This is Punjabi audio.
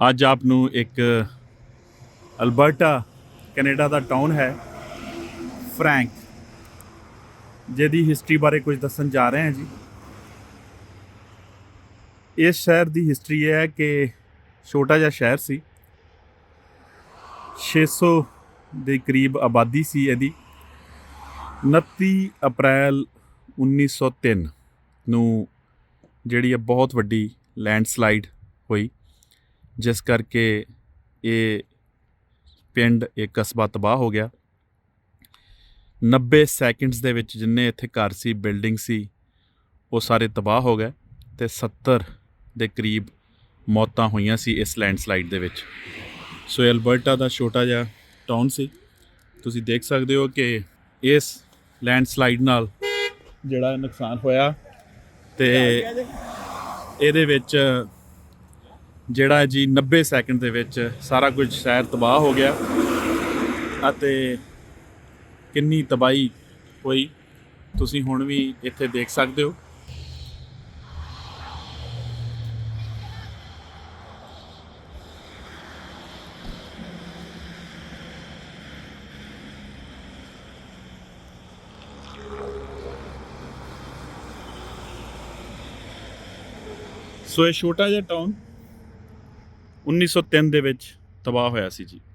ਅੱਜ ਆਪ ਨੂੰ ਇੱਕ ਅਲਬਰਟਾ, ਕੈਨੇਡਾ ਦਾ ਟਾਊਨ ਹੈ। ਫਰੈਂਕ, ਜਿਹਦੀ ਹਿਸਟਰੀ ਬਾਰੇ ਕੁਝ ਦੱਸਣ ਜਾ ਰਹੇ ਹਾਂ ਜੀ। ਇਸ ਸ਼ਹਿਰ ਦੀ ਹਿਸਟਰੀ ਇਹ ਹੈ ਕਿ ਛੋਟਾ ਜਿਹਾ ਸ਼ਹਿਰ ਸੀ। 600 ਦੇ ਕਰੀਬ ਆਬਾਦੀ ਸੀ ਇਹਦੀ। 29 ਅਪ੍ਰੈਲ 1903 ਨੂੰ ਜਿਹੜੀ ਹੈ ਬਹੁਤ ਵੱਡੀ ਲੈਂਡਸਲਾਈਡ ਹੋਈ। ਜਿਸ ਕਰਕੇ ਇਹ ਪਿੰਡ ਇਹ ਕਸਬਾ ਤਬਾਹ ਹੋ ਗਿਆ। 90 ਸੈਕਿੰਡਸ ਦੇ ਵਿੱਚ ਜਿੰਨੇ ਇੱਥੇ ਘਰ ਸੀ ਬਿਲਡਿੰਗ ਸੀ, ਉਹ ਸਾਰੇ ਤਬਾਹ ਹੋ ਗਏ ਤੇ 70 ਦੇ ਕਰੀਬ ਮੌਤਾਂ ਹੋਈਆਂ ਸੀ ਇਸ ਲੈਂਡਸਲਾਈਡ ਦੇ ਵਿੱਚ। ਸੋ ਐਲਬਰਟਾ ਦਾ ਛੋਟਾ ਜਿਹਾ ਟਾਊਨ ਸੀ। ਤੁਸੀਂ ਦੇਖ ਸਕਦੇ ਹੋ ਕਿ ਇਸ ਲੈਂਡਸਲਾਈਡ ਨਾਲ ਜਿਹੜਾ ਨੁਕਸਾਨ ਹੋਇਆ ਤੇ ਇਹਦੇ ਵਿੱਚ ਜਿਹੜਾ ਜੀ 90 ਸੈਕਿੰਡ ਦੇ ਵਿੱਚ ਸਾਰਾ ਕੁਝ ਸ਼ਹਿਰ ਤਬਾਹ ਹੋ ਗਿਆ ਅਤੇ ਕਿੰਨੀ ਤਬਾਹੀ ਹੋਈ, ਤੁਸੀਂ ਹੁਣ ਵੀ ਇੱਥੇ ਦੇਖ ਸਕਦੇ ਹੋ। ਸੋ ਇਹ ਛੋਟਾ ਜਿਹਾ ਟਾਊਨ 1903 ਦੇ ਵਿੱਚ ਤਬਾਹ ਹੋਇਆ ਸੀ ਜੀ।